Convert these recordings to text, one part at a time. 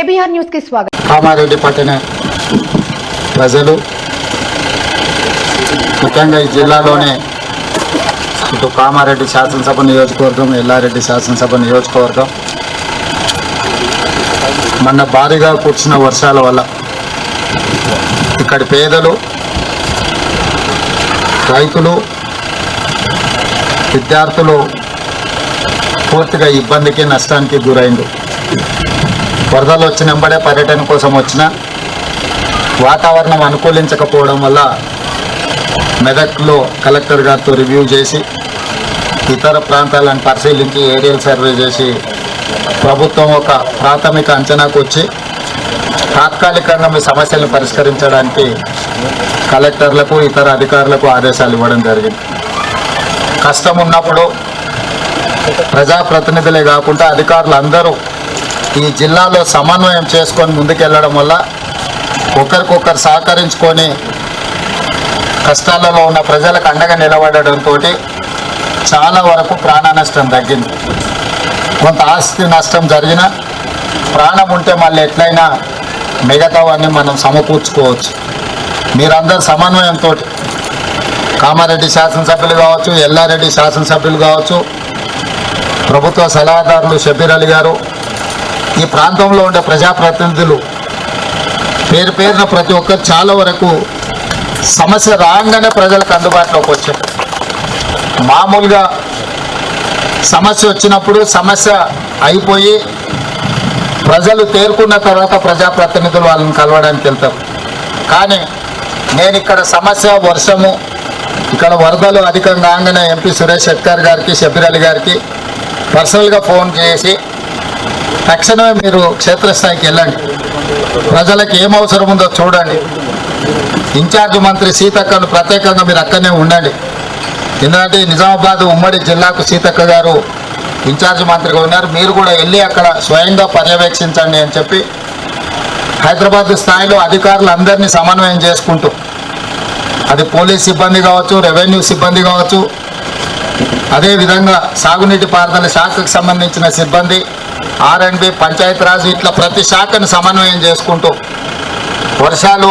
KBR న్యూస్కి స్వాగతం. కామారెడ్డి పట్టణ ప్రజలు ముఖ్యంగా ఈ జిల్లాలోనే ఇటు కామారెడ్డి శాసనసభ నియోజకవర్గం ఎల్లారెడ్డి శాసనసభ నియోజకవర్గం. మొన్న భారీగా కూర్చున్న వర్షాల వల్ల ఇక్కడి పేదలు రైతులు విద్యార్థులు పూర్తిగా ఇబ్బందికి నష్టానికి గురైంది వరదలు వచ్చినంబడే పర్యటన కోసం వచ్చిన వాతావరణం అనుకూలించకపోవడం వల్ల మెదక్లో కలెక్టర్ గారితో రివ్యూ చేసి ఇతర ప్రాంతాలను పరిశీలించి ఏరియల్ సర్వే చేసి ప్రభుత్వం ఒక ప్రాథమిక అంచనాకు వచ్చి తాత్కాలికంగా మీ సమస్యలను పరిష్కరించడానికి కలెక్టర్లకు ఇతర అధికారులకు ఆదేశాలు ఇవ్వడం జరిగింది. కష్టం ఉన్నప్పుడు ప్రజాప్రతినిధులే కాకుండా అధికారులు అందరూ ఈ జిల్లాలో సమన్వయం చేసుకొని ముందుకెళ్ళడం వల్ల ఒకరికొకరు సహకరించుకొని కష్టాలలో ఉన్న ప్రజలకు అండగా నిలబడడంతో చాలా వరకు ప్రాణ నష్టం తగ్గింది. కొంత ఆస్తి నష్టం జరిగిన ప్రాణం ఉంటే మళ్ళీ ఎట్లయినా మిగతావన్నీ మనం సమకూర్చుకోవచ్చు. మీరందరూ సమన్వయంతో కామారెడ్డి శాసనసభ్యులు కావచ్చు ఎల్లారెడ్డి శాసనసభ్యులు కావచ్చు ప్రభుత్వ సలహాదారులు షబీర్ అలీ గారు ఈ ప్రాంతంలో ఉండే ప్రజాప్రతినిధులు పేరు పేరున ప్రతి ఒక్కరు చాలా వరకు సమస్య రాగానే ప్రజలకు అందుబాటులోకి వచ్చారు. మామూలుగా సమస్య వచ్చినప్పుడు సమస్య అయిపోయి ప్రజలు తేరుకున్న తర్వాత ప్రజాప్రతినిధులు వాళ్ళని కలవడానికి వెళ్తారు. కానీ నేను ఇక్కడ సమస్య వర్షము ఇక్కడ వరదలు అధికంగా కాగానే ఎంపీ సురేష్ శెట్కర్ గారికి షబీర్ అలీ గారికి పర్సనల్గా ఫోన్ చేసి తక్షణమే మీరు క్షేత్రస్థాయికి వెళ్ళండి. ప్రజలకు ఏం అవసరం ఉందో చూడండి. ఇన్ఛార్జ్ మంత్రి సీతక్కను ప్రత్యేకంగా మీరు అక్కడనే ఉండండి. ఎందుకంటే నిజామాబాద్ ఉమ్మడి జిల్లాకు సీతక్క గారు ఇన్ఛార్జ్ మంత్రిగా ఉన్నారు. మీరు కూడా వెళ్ళి అక్కడ స్వయంగా పర్యవేక్షించండి అని చెప్పి హైదరాబాద్ స్థాయిలో అధికారులు అందరినీ సమన్వయం చేసుకుంటూ అది పోలీస్ సిబ్బంది కావచ్చు రెవెన్యూ సిబ్బంది కావచ్చు అదేవిధంగా సాగునీటి పారుదల శాఖకు సంబంధించిన సిబ్బంది ఆర్ అండ్ బి పంచాయతీరాజ్ ఇట్లా ప్రతి శాఖను సమన్వయం చేసుకుంటూ వర్షాలు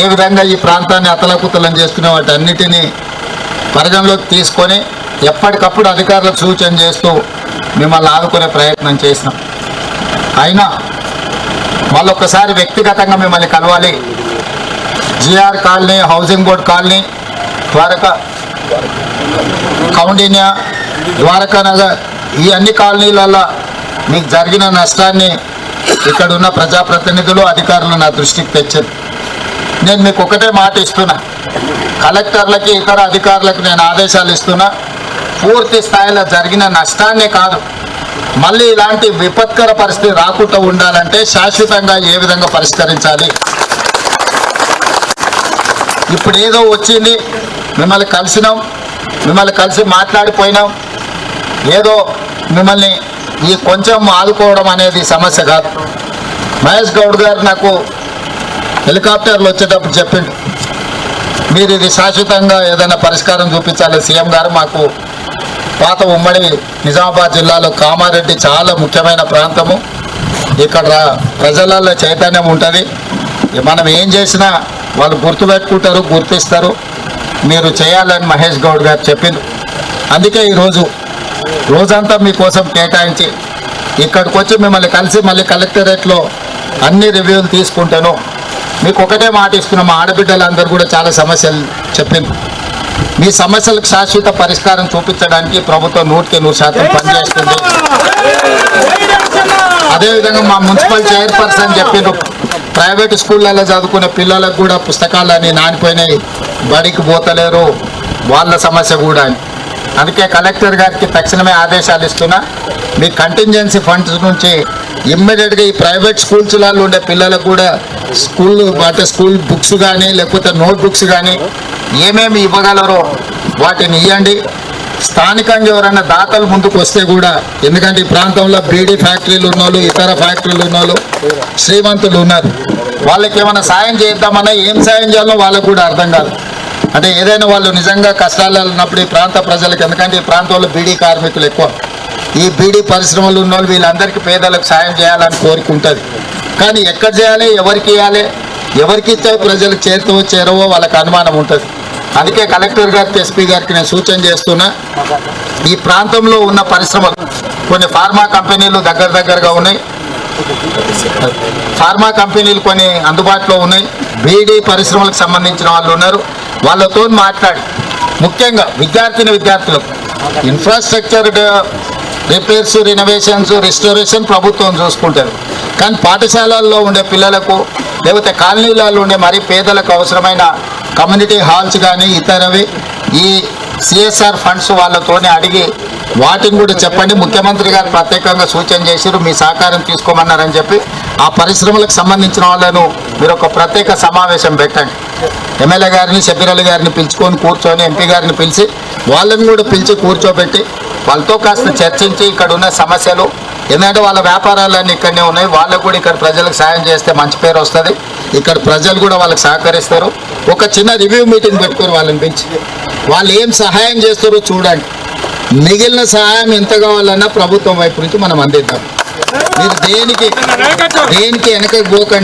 ఏ విధంగా ఈ ప్రాంతాన్ని అతలకుతలం చేసుకునే వాటన్నిటినీ పరిగణలోకి తీసుకొని ఎప్పటికప్పుడు అధికారులకు సూచన చేస్తూ మిమ్మల్ని ఆదుకునే ప్రయత్నం చేసినాం. అయినా మళ్ళొక్కసారి వ్యక్తిగతంగా మిమ్మల్ని కలవాలి. GR colony housing board colony Dwaraka Kaundinya Dwarakanagar ఈ అన్ని కాలనీలలో మీకు జరిగిన నష్టాన్ని ఇక్కడ ఉన్న ప్రజాప్రతినిధులు అధికారులు నా దృష్టికి తెచ్చారు. నేను మీకు ఒకటే మాట ఇస్తున్నా. కలెక్టర్లకి ఇతర అధికారులకు నేను ఆదేశాలు ఇస్తున్నా. పూర్తి స్థాయిలో జరిగిన నష్టాన్నే కాదు మళ్ళీ ఇలాంటి విపత్కర పరిస్థితి రాకుండా ఉండాలంటే శాశ్వతంగా ఏ విధంగా పరిష్కరించాలి? ఇప్పుడు ఏదో వచ్చింది మిమ్మల్ని కలిసినాం మిమ్మల్ని కలిసి మాట్లాడిపోయినాం. ఏదో మిమ్మల్ని ఈ కొంచెం ఆదుకోవడం అనేది సమస్య కాదు. మహేష్ గౌడ్ గారు నాకు హెలికాప్టర్లు వచ్చేటప్పుడు చెప్పిండు. మీరు ఇది శాశ్వతంగా ఏదైనా పరిష్కారం చూపించాలి. సీఎం గారు మాకు పాత ఉమ్మడి నిజామాబాద్ జిల్లాలో కామారెడ్డి చాలా ముఖ్యమైన ప్రాంతము. ఇక్కడ రా- ప్రజలలో చైతన్యం ఉంటుంది. మనం ఏం చేసినా వాళ్ళు గుర్తుపెట్టుకుంటారు గుర్తిస్తారు. మీరు చేయాలని మహేష్ గౌడ్ గారు చెప్పింది. అందుకే ఈరోజు రోజంతా మీకోసం కేటాయించి ఇక్కడికి వచ్చి మిమ్మల్ని కలిసి మళ్ళీ కలెక్టరేట్లో అన్ని రివ్యూలు తీసుకుంటాను. మీకు ఒకటే మాట ఇస్తున్నాం మా ఆడబిడ్డలందరూ కూడా చాలా సమస్యలు చెప్పింది. మీ సమస్యలకు శాశ్వత పరిష్కారం చూపించడానికి ప్రభుత్వం నూటికి నూరు శాతం పనిచేస్తుంది. అదేవిధంగా మా మున్సిపల్ చైర్పర్సన్ చెప్పారు ప్రైవేట్ స్కూళ్ళలో చదువుకునే పిల్లలకు కూడా పుస్తకాలని నానిపోయినాయి. బడికి పోతలేరు. వాళ్ళ సమస్య కూడా. అని అందుకే కలెక్టర్ గారికి తక్షణమే ఆదేశాలు ఇస్తున్నా. మీ కంటింజెన్సీ ఫండ్స్ నుంచి ఇమ్మీడియట్గా ఈ ప్రైవేట్ స్కూల్స్లలో ఉండే పిల్లలకు కూడా స్కూల్ అంటే స్కూల్ బుక్స్ కానీ లేకపోతే నోట్ బుక్స్ కానీ ఏమేమి ఇవ్వగలరో వాటిని ఇవ్వండి స్థానికంగా ఎవరైనా దాతలు ముందుకు వస్తే కూడా ఎందుకంటే ఈ ప్రాంతంలో బీడీ ఫ్యాక్టరీలు ఉన్నోళ్ళు ఇతర ఫ్యాక్టరీలు ఉన్నోళ్ళు శ్రీమంతులు ఉన్నారు. వాళ్ళకి ఏమైనా సాయం చేద్దామన్నా ఏం సాయం చేయాలో వాళ్ళకు కూడా అర్థం కాదు. అంటే ఏదైనా వాళ్ళు నిజంగా కష్టాల్లో ఉన్నప్పుడు ఈ ప్రాంత ప్రజలకు ఎందుకంటే ఈ ప్రాంతంలో బీడీ కార్మికులు ఎక్కువ. ఈ బీడీ పరిశ్రమలు ఉన్న వాళ్ళు వీళ్ళందరికీ పేదలకు సాయం చేయాలని కోరిక ఉంటుంది. కానీ ఎక్కడ చేయాలి ఎవరికి ఇవ్వాలి ఎవరికి ఇస్తే ప్రజలకు చేరుతూ చేరవో వాళ్ళకి అనుమానం ఉంటుంది. అందుకే కలెక్టర్ గారికి ఎస్పీ గారికి నేను సూచన చేస్తున్నా ఈ ప్రాంతంలో ఉన్న పరిశ్రమలు కొన్ని ఫార్మా కంపెనీలు దగ్గర దగ్గరగా ఉన్నాయి. ఫార్మా కంపెనీలు కొన్ని అందుబాటులో ఉన్నాయి. బీడీ పరిశ్రమలకు సంబంధించిన వాళ్ళు ఉన్నారు. వాళ్ళతో మాట్లాడి ముఖ్యంగా విద్యార్థిని విద్యార్థులకు ఇన్ఫ్రాస్ట్రక్చర్ రిపేర్స్ రినోవేషన్స్ రిస్టోరేషన్ ప్రభుత్వం చూసుకుంటారు. కానీ పాఠశాలల్లో ఉండే పిల్లలకు లేకపోతే కాలనీలలో ఉండే మరీ పేదలకు అవసరమైన కమ్యూనిటీ హాల్స్ కానీ ఇతరవి ఈ సిఎస్ఆర్ ఫండ్స్ వాళ్ళతోనే అడిగి వాటిని కూడా చెప్పండి. ముఖ్యమంత్రి గారు ప్రత్యేకంగా సూచన చేశారు మీ సహకారం తీసుకోమన్నారని చెప్పి ఆ పరిశ్రమలకు సంబంధించిన వాళ్ళను మీరు ఒక ప్రత్యేక సమావేశం పెట్టండి. ఎమ్మెల్యే గారిని షబీరలి గారిని పిలుచుకొని కూర్చొని ఎంపీ గారిని పిలిచి వాళ్ళని కూడా పిలిచి కూర్చోబెట్టి వాళ్ళతో కాస్త చర్చించి ఇక్కడ ఉన్న సమస్యలు ఎందుకంటే వాళ్ళ వ్యాపారాలన్నీ ఇక్కడనే ఉన్నాయి. వాళ్ళకు కూడా ఇక్కడ ప్రజలకు సాయం చేస్తే మంచి పేరు వస్తుంది. ఇక్కడ ప్రజలు కూడా వాళ్ళకి సహకరిస్తారు. ఒక చిన్న రివ్యూ మీటింగ్ పెట్టుకొని వాళ్ళని పిలిచి వాళ్ళు ఏం సహాయం చేస్తారో చూడండి. మిగిలిన సహాయం ఎంత కావాలన్నా ప్రభుత్వం వైపు నుంచి మనం అందిద్దాం. మీరు దేనికి దేనికి వెనకకి పోకండి.